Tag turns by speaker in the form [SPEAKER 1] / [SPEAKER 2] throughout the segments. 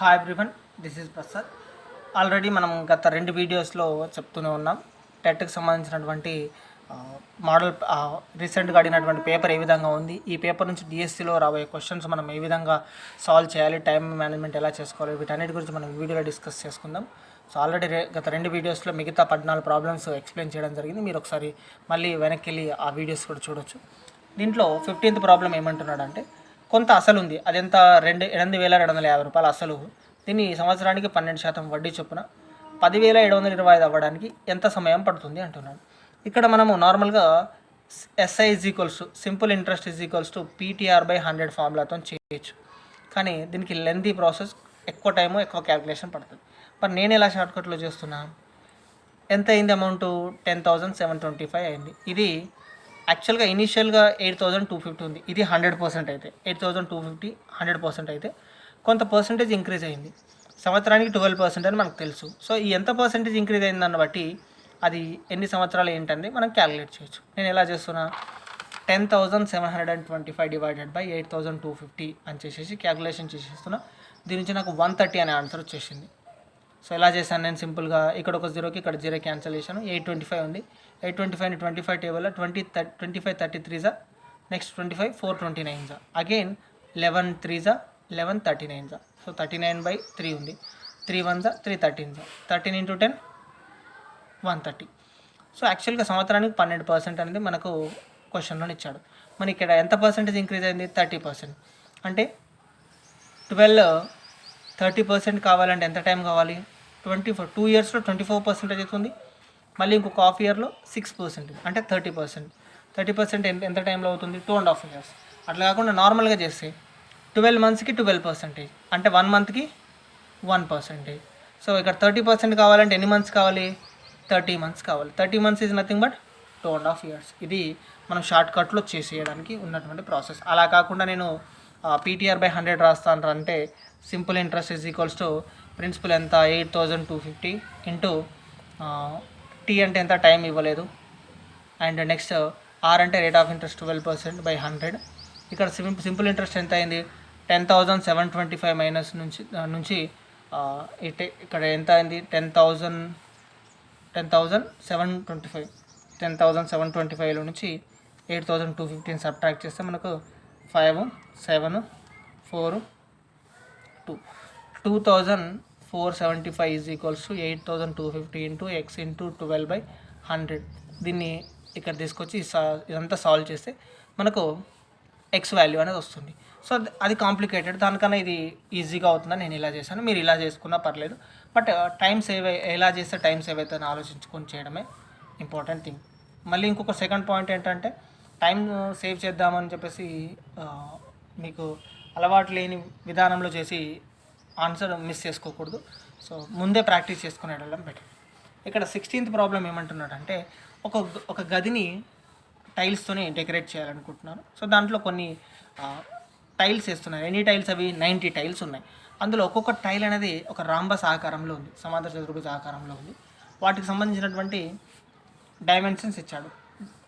[SPEAKER 1] Hi everyone this is Prasad already మనం గత రెండు వీడియోస్లో చెప్తూనే ఉన్నాం. టెట్కి సంబంధించినటువంటి మోడల్ రీసెంట్గా అడిగినటువంటి పేపర్ ఏ విధంగా ఉంది? ఈ పేపర్ నుంచి డిఎస్సిలో రాబోయే క్వశ్చన్స్ మనం ఏ విధంగా సాల్వ్ చేయాలి? టైం మేనేజ్మెంట్ ఎలా చేసుకోవాలి? వీటన్నిటి గురించి మనం ఈ వీడియోలో డిస్కస్ చేసుకుందాం. సో ఆల్రెడీ గత రెండు వీడియోస్లో మిగతా పద్నాలుగు ప్రాబ్లమ్స్ ఎక్స్ప్లెయిన్ చేయడం జరిగింది. మీరు ఒకసారి మళ్ళీ వెనక్కి వెళ్ళి ఆ వీడియోస్ కూడా చూడొచ్చు. దీంట్లో ఫిఫ్టీన్త్ ప్రాబ్లం ఏమంటున్నాడంటే కొంత అసలు ఉంది. అదెంత? రెండు ఎనిమిది వేల రెండు వందల యాభై రూపాయలు అసలు. దీన్ని సంవత్సరానికి పన్నెండు శాతం వడ్డీ చొప్పున పదివేల ఏడు వందల ఇరవై ఐదు అవ్వడానికి ఎంత సమయం పడుతుంది అంటున్నాను ఇక్కడ మనము నార్మల్గా SI is equals to simple interest is equals to PTR by hundred ఫార్ములాతో చేయొచ్చు. కానీ దీనికి లెంతీ ప్రాసెస్ ఎక్కువ టైము ఎక్కువ క్యాల్కులేషన్ పడుతుంది. మరి నేను ఎలా షార్ట్కట్లో చేస్తున్నా? ఎంత అయింది amount ten thousand seven twenty five అయింది. ఇది యాక్చువల్గా ఇనీషియల్గా ఎయిట్ థౌజండ్ టూ ఫిఫ్టీ ఉంది. ఇది హండ్రెడ్ పర్సెంట్ అయితే. Eight thousand two fifty hundred percent అయితే. కొంత పర్సెంటేజ్ ఇంక్రీజ్ అయింది. సంవత్సరానికి ట్వెల్వ్ పర్సెంట్ అని మనకు తెలుసు. సో ఈ ఎంత పర్సెంటేజ్ ఇంక్రీజ్ అయిందని బట్టి అది ఎన్ని సంవత్సరాలు ఏంటనేది మనం క్యాలిక్యులేట్ చేయొచ్చు. నేను ఎలా చేస్తున్నా? Ten thousand seven hundred and twenty five divided by eight thousand two fifty అని చేసేసి క్యాలిక్యులేషన్ చేసేస్తున్నా. దీని నుంచి నాకు వన్ థర్టీ అనే ఆన్సర్ వచ్చేసింది. సో ఎలా చేశాను నేను సింపుల్గా ఇక్కడ ఒక జీరోకి ఇక్కడ జీరో క్యాన్సిల్ చేశాను ఎయిట్ ట్వంటీ ఫైవ్ ఉంది. ఎయిట్ ట్వంటీ ఫైవ్ని ట్వంటీ ఫైవ్ టేబుల్లో twenty twenty five thirty three జా next twenty five four twenty nine జా అగైన్ లెవెన్ త్రీ జా లెవెన్ థర్టీ నైన్ జా so thirty nine by three ఉంది. Three one జా three thirteen జా thirteen into ten one thirty. So యాక్చువల్గా సంవత్సరానికి పన్నెండు పర్సెంట్ అనేది మనకు క్వశ్చన్లో ఇచ్చాడు. మన ఇక్కడ ఎంత పర్సెంటేజ్ ఇంక్రీజ్ అయింది? Thirty percent. అంటే ట్వెల్వ్ థర్టీ పర్సెంట్ కావాలంటే ఎంత టైం కావాలి? ట్వంటీ ఫోర్ టూ ఇయర్స్లో ట్వంటీ ఫోర్ పర్సెంటేజ్ అవుతుంది. మళ్ళీ ఇంకొక హాఫ్ ఇయర్లో సిక్స్ పర్సెంట్ అంటే థర్టీ పర్సెంట్. థర్టీ పర్సెంట్ ఎంత ఎంత టైంలో అవుతుంది? Two and half years. అట్లా కాకుండా నార్మల్గా చేస్తే ట్వెల్వ్ మంత్స్కి ట్వెల్వ్ పర్సెంటేజ్ అంటే వన్ మంత్కి వన్ పర్సెంటేజ్. సో ఇక్కడ థర్టీ పర్సెంట్ కావాలంటే ఎన్ని మంత్స్ కావాలి? థర్టీ మంత్స్ కావాలి. Thirty months is nothing but two and half years ఇది మనం షార్ట్ కట్లో చేసేయడానికి ఉన్నటువంటి ప్రాసెస్. అలా కాకుండా నేను పీటీఆర్ బై హండ్రెడ్ రాస్తాను అంటే simple interest is equals to principal ఎంత? Eight thousand two fifty into T అంటే ఎంత? టైం ఇవ్వలేదు. అండ్ నెక్స్ట్ ఆర్ అంటే rate of interest twelve percent by hundred ఇక్కడ సింపుల్ సింపుల్ ఇంట్రెస్ట్ ఎంత అయింది ten thousand seven twenty five minus నుంచి నుంచి ఇటే ఇక్కడ ఎంత అయింది ten thousand ten thousand seven twenty five ten thousand seven twenty ఫైవ్లో నుంచి eight thousand two fifteen subtract చేస్తే మనకు five seven four two. Two thousand four seventy five is equals to eight thousand two fifty into X into twelve by hundred. దీన్ని ఇక్కడ తీసుకొచ్చి ఇదంతా solve చేస్తే మనకు ఎక్స్ వాల్యూ అనేది వస్తుంది. సో అది- కాంప్లికేటెడ్ దానికన్నా ఇది ఈజీగా అవుతుందని నేను ఇలా చేశాను. మీరు ఇలా చేసుకున్నా పర్లేదు. బట్ టైం సేవ్ ఎలా చేస్తే టైం సేవ్ అవుతుందని ఆలోచించుకొని చేయడమే ఇంపార్టెంట్ థింగ్ మళ్ళీ ఇంకొక సెకండ్ పాయింట్ ఏంటంటే టైం సేవ్ చేద్దామని చెప్పేసి మీకు అలవాటు లేని విధానంలో చేసి ఆన్సర్ మిస్ చేసుకోకూడదు. సో ముందే ప్రాక్టీస్ చేసుకుని వెళ్ళడం బెటర్ ఇక్కడ సిక్స్టీన్త్ ప్రాబ్లం ఏమంటున్నాడంటే ఒక ఒక గదిని టైల్స్తోనే డెకరేట్ చేయాలనుకుంటున్నాను సో దాంట్లో కొన్ని టైల్స్ వేస్తున్నాయి ఎన్ని టైల్స్ అవి? నైంటీ టైల్స్ ఉన్నాయి. అందులో ఒక్కొక్క టైల్ అనేది ఒక రాంబస్ ఆకారంలో ఉంది. సమాంతర చతుర్భుజ ఆకారంలో ఉంది. వాటికి సంబంధించినటువంటి డైమెన్షన్స్ ఇచ్చాడు.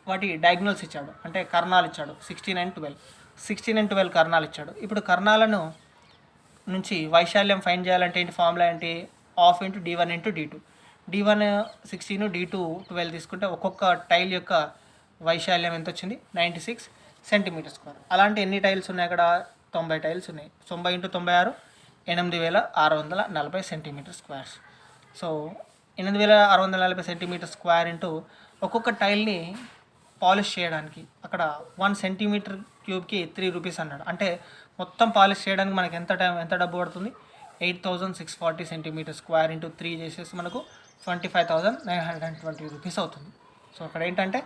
[SPEAKER 1] వాటి డయాగ్నల్స్ ఇచ్చాడు. అంటే కర్ణాలు ఇచ్చాడు. Sixteen and twelve sixteen and twelve కర్ణాలు ఇచ్చాడు. ఇప్పుడు కర్ణాలను నుంచి వైశాల్యం ఫైన్ చేయాలంటే ఏంటి? ఫార్ములా ఏంటి? Half into D one into D two D one sixteen D two twelve తీసుకుంటే ఒక్కొక్క టైల్ యొక్క వైశాల్యం ఎంత వచ్చింది నైంటీ సిక్స్ సెంటీమీటర్ స్క్వేర్ అలాంటి ఎన్ని టైల్స్ ఉన్నాయి అక్కడ? తొంభై టైల్స్ ఉన్నాయి. తొంభై ఇంటూ తొంభై ఆరు ఎనిమిది వేల ఆరు వందల నలభై సెంటీమీటర్ స్క్వేర్స్ సో ఎనిమిది వేల ఆరు వందల నలభై సెంటీమీటర్ స్క్వేర్ ఇంటూ ఒక్కొక్క టైల్ని పాలిష్ చేయడానికి అక్కడ వన్ సెంటీమీటర్ క్యూబ్కి త్రీ రూపీస్ అన్నాడు. అంటే మొత్తం పాలిష్ చేయడానికి మనకి ఎంత టైం ఎంత డబ్బు పడుతుంది? Eight thousand six forty centimetre square into three చేసేసి మనకు twenty five thousand nine hundred and twenty rupees అవుతుంది. సో అక్కడ ఏంటంటే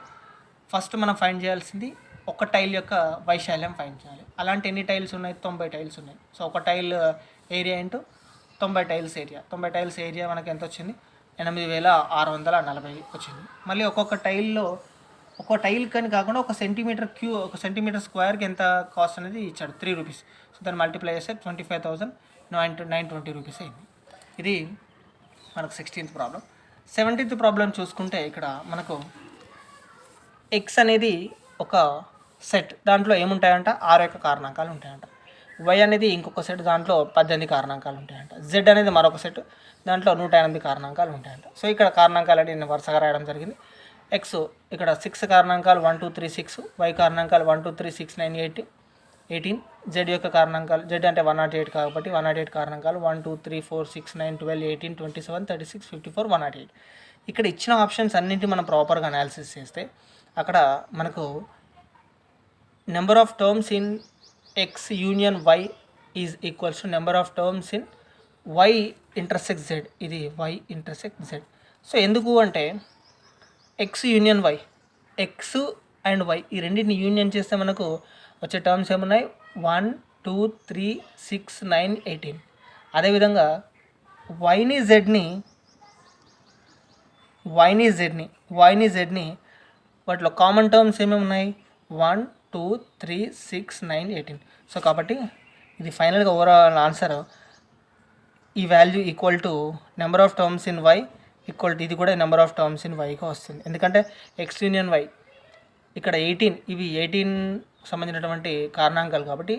[SPEAKER 1] ఫస్ట్ మనం ఫైండ్ చేయాల్సింది ఒక టైల్ యొక్క వైశాల్యం ఫైండ్ చేయాలి. అలాంటి ఎన్ని టైల్స్ ఉన్నాయి? తొంభై టైల్స్ ఉన్నాయి. సో ఒక టైల్ ఏరియా ఇంటూ తొంభై టైల్స్ ఏరియా. తొంభై టైల్స్ ఏరియా మనకి ఎంత వచ్చింది? ఎనిమిది వేల ఆరు వందల నలభై వచ్చింది. మళ్ళీ ఒక్కొక్క టైల్లో ఒక టైల్ కానీ కాకుండా ఒక సెంటీమీటర్ క్యూ ఒక సెంటీమీటర్ స్క్వేర్కి ఎంత కాస్ట్ అనేది ఇచ్చాడు. Three rupees. సో దాన్ని మల్టిప్లై చేస్తే twenty five thousand nine nine twenty rupees అయింది. ఇది మనకు సిక్స్టీన్త్ ప్రాబ్లం. సెవెంటీన్త్ ప్రాబ్లం చూసుకుంటే ఇక్కడ మనకు ఎక్స్ అనేది ఒక సెట్. దాంట్లో ఏముంటాయంట? ఆరు యొక్క కారణాంకాలు ఉంటాయంట. వై అనేది ఇంకొక సెట్. దాంట్లో పద్దెనిమిది కారణాంకాలు ఉంటాయంట. జెడ్ అనేది మరొక సెట్. దాంట్లో నూట ఎనిమిది కారణాంకాలు ఉంటాయంట. సో ఇక్కడ కారణాంకాలు అంటే నేను వరుసగా రాయడం జరిగింది. ఎక్స్ ఇక్కడ six కారణాంకాలు one two three six Y కారణాంకాలు one two three six nine eight eighteen Z యొక్క కారణాంకాలు జెడ్ అంటే వన్ నాట్ ఎయిట్ కాబట్టి one not eight కారణాంకాలు one two three four six nine twelve eighteen twenty seven thirty six fifty four one nought eight ఇక్కడ ఇచ్చిన options అన్నింటి మనం ప్రాపర్గా analysis చేస్తే అక్కడ మనకు number of terms in X union Y is equals to number of terms in Y intersect Z ఇది Y intersect Z so ఎందుకు అంటే X union Y X and Y ఈ రెండింటిని యూనియన్ చేస్తే మనకు వచ్చే టర్మ్స్ ఏమున్నాయి? One two three six nine eighteen అదేవిధంగా వైని జెడ్ని వైని జెడ్ని వైని జెడ్ని వాటిలో కామన్ టర్మ్స్ ఏమేమి ఉన్నాయి one two three six nine eighteen so కాబట్టి ఇది ఫైనల్గా ఓవరాల్ ఆన్సర్ ఈ value equal to number of terms in Y equal to ఇది కూడా నెంబర్ ఆఫ్ టర్మ్స్ ఇన్ వైగా వస్తుంది. ఎందుకంటే ఎక్స్ యూనియన్ వై ఇక్కడ ఎయిటీన్ ఇవి ఎయిటీన్ సంబంధించినటువంటి కారణాంకాలు కాబట్టి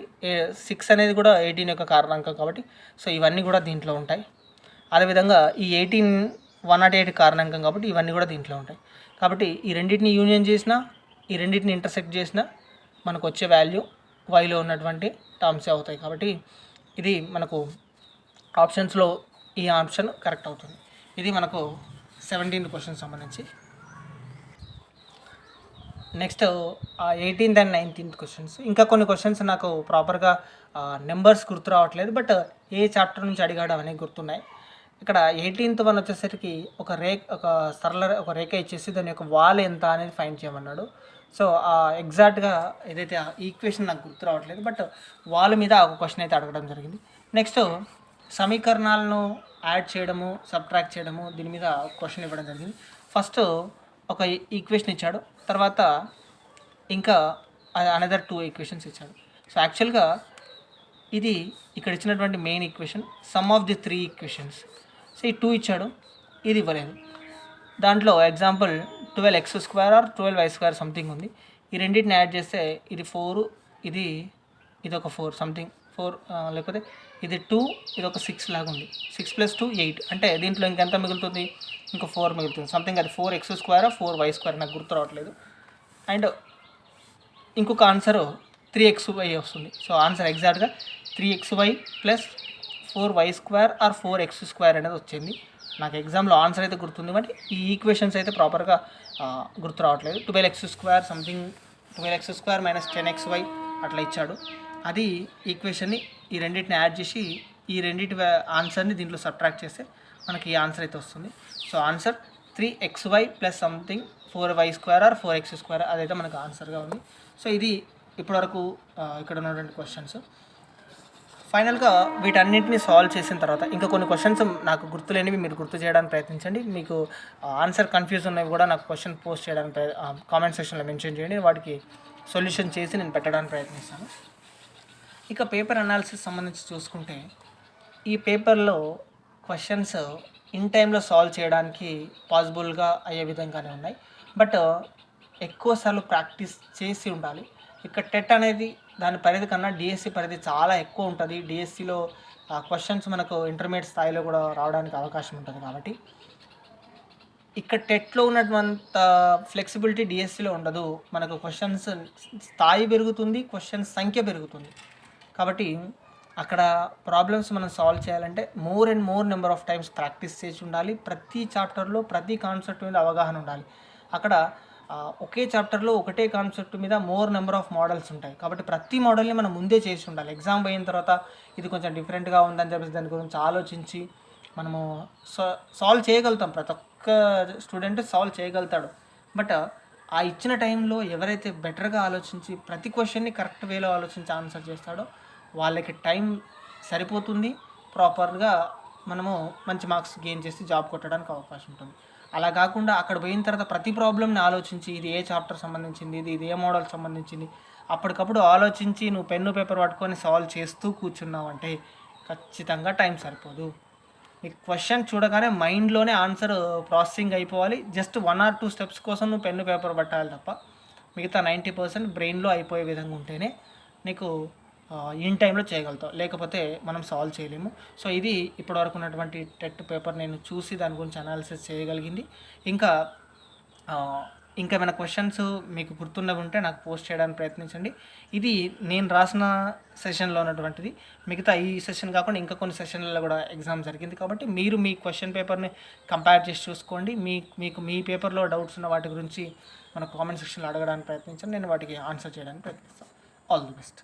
[SPEAKER 1] సిక్స్ అనేది కూడా ఎయిటీన్ యొక్క కారణాంకం కాబట్టి సో ఇవన్నీ కూడా దీంట్లో ఉంటాయి. అదేవిధంగా ఈ ఎయిటీన్ వన్ నాట్ ఎయిట్ కారణాంకం కాబట్టి ఇవన్నీ కూడా దీంట్లో ఉంటాయి. కాబట్టి ఈ రెండింటిని యూనియన్ చేసినా ఈ రెండింటిని ఇంటర్సెక్ట్ చేసినా మనకు వచ్చే వాల్యూ వైలో ఉన్నటువంటి టర్మ్సే అవుతాయి. కాబట్టి ఇది మనకు ఆప్షన్స్లో ఈ ఆప్షన్ కరెక్ట్ అవుతుంది. ఇది మనకు సెవెంటీన్త్ క్వశ్చన్ సంబంధించి. Next eighteenth and nineteenth questions ఇంకా కొన్ని క్వశ్చన్స్ నాకు ప్రాపర్గా నెంబర్స్ గుర్తు రావట్లేదు బట్ ఏ చాప్టర్ నుంచి అడిగాడు అనేవి గుర్తున్నాయి. ఇక్కడ ఎయిటీన్త్ వన్ వచ్చేసరికి ఒక రేక్ ఒక సరళ ఒక రేఖ ఇచ్చేసి దాని యొక్క వాల్ ఎంత అనేది ఫైండ్ చేయమన్నాడు. సో ఎగ్జాక్ట్గా ఏదైతే ఈక్వేషన్ నాకు గుర్తు రావట్లేదు బట్ వాల్ మీద ఒక క్వశ్చన్ అయితే అడగడం జరిగింది. నెక్స్ట్ సమీకరణాలను యాడ్ చేయడము సబ్ట్రాక్ట్ చేయడము దీని మీద క్వశ్చన్ ఇవ్వడం జరిగింది. ఫస్ట్ ఒక ఈక్వేషన్ ఇచ్చాడు. తర్వాత ఇంకా అనదర్ టూ ఈక్వేషన్స్ ఇచ్చాడు. సో యాక్చువల్గా ఇది ఇక్కడ ఇచ్చినటువంటి main equation sum of the three equations so ఈ టూ ఇచ్చాడు. ఇది ఇవ్వలేదు. దాంట్లో example twelve X square or twelve Y square something ఉంది. ఈ రెండింటిని యాడ్ చేస్తే ఇది ఫోర్ ఇది ఇది ఒక ఫోర్ సంథింగ్ ఫోర్ లేకపోతే ఇది టూ ఇది ఒక సిక్స్ లాగా ఉంది. Six plus two eight. అంటే దీంట్లో ఇంకెంత మిగులుతుంది? ఇంకా ఫోర్ మిగులుతుంది. సంథింగ్ అది four X square four Y square. నాకు గుర్తు రావట్లేదు. అండ్ ఇంకొక ఆన్సర్ త్రీ ఎక్స్ వై వస్తుంది. సో ఆన్సర్ ఎగ్జాక్ట్గా three X Y plus four Y square or four X square అనేది వచ్చింది. నాకు ఎగ్జామ్లో ఆన్సర్ అయితే గుర్తుంది బట్ ఈ ఈక్వేషన్స్ అయితే ప్రాపర్గా గుర్తు రావట్లేదు. Twelve X square something twelve X square minus ten X Y అట్లా ఇచ్చాడు. అది ఈక్వేషన్ని ఈ రెండింటిని యాడ్ చేసి ఈ రెండింటి ఆన్సర్ని దీంట్లో సబ్ట్రాక్ట్ చేస్తే మనకి ఈ ఆన్సర్ అయితే వస్తుంది. So answer three X Y plus something four Y square or four X square అదైతే మనకు ఆన్సర్గా ఉంది. సో ఇది ఇప్పటివరకు ఇక్కడ ఉన్నటువంటి క్వశ్చన్స్ ఫైనల్గా వీటన్నిటిని సాల్వ్ చేసిన తర్వాత ఇంకా కొన్ని క్వశ్చన్స్ నాకు గుర్తులేనివి మీరు గుర్తు చేయడానికి ప్రయత్నించండి. మీకు ఆన్సర్ కన్ఫ్యూజ్ ఉన్నవి కూడా నాకు క్వశ్చన్ పోస్ట్ చేయడానికి కామెంట్ సెక్షన్లో మెన్షన్ చేయండి. వాటికి సొల్యూషన్ చేసి నేను పెట్టడానికి ప్రయత్నిస్తాను. ఇక పేపర్ అనాలిసిస్ సంబంధించి చూసుకుంటే ఈ పేపర్లో క్వశ్చన్స్ ఇన్ టైంలో సాల్వ్ చేయడానికి పాసిబుల్గా అయ్యే విధంగానే ఉన్నాయి. బట్ ఎక్కువసార్లు ప్రాక్టీస్ చేసి ఉండాలి. ఇక్కడ టెట్ అనేది దాని పరిధి కన్నా డిఎస్సి పరిధి చాలా ఎక్కువ ఉంటుంది. డిఎస్సిలో క్వశ్చన్స్ మనకు ఇంటర్మీడియట్ స్థాయిలో కూడా రావడానికి అవకాశం ఉంటుంది కాబట్టి. ఇక్కడ టెట్లో ఉన్నటువంటి ఫ్లెక్సిబిలిటీ డిఎస్సిలో ఉండదు. మనకు క్వశ్చన్స్ స్థాయి పెరుగుతుంది క్వశ్చన్స్ సంఖ్య పెరుగుతుంది. కాబట్టి అక్కడ ప్రాబ్లమ్స్ మనం సాల్వ్ చేయాలంటే more and more number of times practice చేసి ఉండాలి. ప్రతి చాప్టర్లో ప్రతి కాన్సెప్ట్ మీద అవగాహన ఉండాలి. అక్కడ ఒకే చాప్టర్లో ఒకటే కాన్సెప్ట్ మీద మోర్ నెంబర్ ఆఫ్ మోడల్స్ ఉంటాయి. కాబట్టి ప్రతి మోడల్ని మనం ముందే చేసి ఉండాలి. ఎగ్జామ్ పోయిన తర్వాత ఇది కొంచెం డిఫరెంట్గా ఉందని చెప్పేసి దాని గురించి ఆలోచించి మనము సాల్వ్ చేయగలుగుతాం. ప్రతి ఒక్క స్టూడెంట్ సాల్వ్ చేయగలుగుతాడు. బట్ ఆ ఇచ్చిన టైంలో ఎవరైతే బెటర్గా ఆలోచించి ప్రతి క్వశ్చన్ని కరెక్ట్ వేలో ఆలోచించి ఆన్సర్ చేస్తాడో వాళ్ళకి టైం సరిపోతుంది ప్రాపర్గా మనము మంచి మార్క్స్ గెయిన్ చేసి జాబ్ కొట్టడానికి అవకాశం ఉంటుంది. అలా కాకుండా అక్కడ పోయిన తర్వాత ప్రతి ప్రాబ్లమ్ని ఆలోచించి ఇది ఏ చాప్టర్ సంబంధించింది ఇది ఇది ఏ మోడల్ సంబంధించింది అప్పటికప్పుడు ఆలోచించి నువ్వు పెన్ను పేపర్ పట్టుకొని సాల్వ్ చేస్తూ కూర్చున్నావు అంటే ఖచ్చితంగా టైం సరిపోదు. నీకు క్వశ్చన్ చూడగానే మైండ్లోనే ఆన్సర్ ప్రాసెసింగ్ అయిపోవాలి. Just one or two steps కోసం నువ్వు పెన్ను పేపర్ పట్టాలి తప్ప మిగతా నైంటీ పర్సెంట్ బ్రెయిన్లో అయిపోయే విధంగా ఉంటేనే నీకు ఇన్ టైంలో చేయగలుగుతాం లేకపోతే మనం సాల్వ్ చేయలేము. సో ఇది ఇప్పటివరకు ఉన్నటువంటి టెట్ పేపర్ నేను చూసి దాని గురించి అనాలిసిస్ చేయగలిగింది. ఇంకా ఇంకా ఏమైనా క్వశ్చన్స్ మీకు గుర్తున్నవి ఉంటే నాకు పోస్ట్ చేయడానికి ప్రయత్నించండి. ఇది నేను రాసిన సెషన్లో ఉన్నటువంటిది. మిగతా ఈ సెషన్ కాకుండా ఇంకా కొన్ని సెషన్లలో కూడా ఎగ్జామ్ జరిగింది కాబట్టి మీరు మీ క్వశ్చన్ పేపర్ని కంపేర్ చేసి చూసుకోండి. మీ మీకు మీ పేపర్లో డౌట్స్ ఉన్న వాటి గురించి మన కామెంట్ సెక్షన్లో అడగడానికి ప్రయత్నించండి. నేను వాటికి ఆన్సర్ చేయడానికి ప్రయత్నిస్తాను. All the best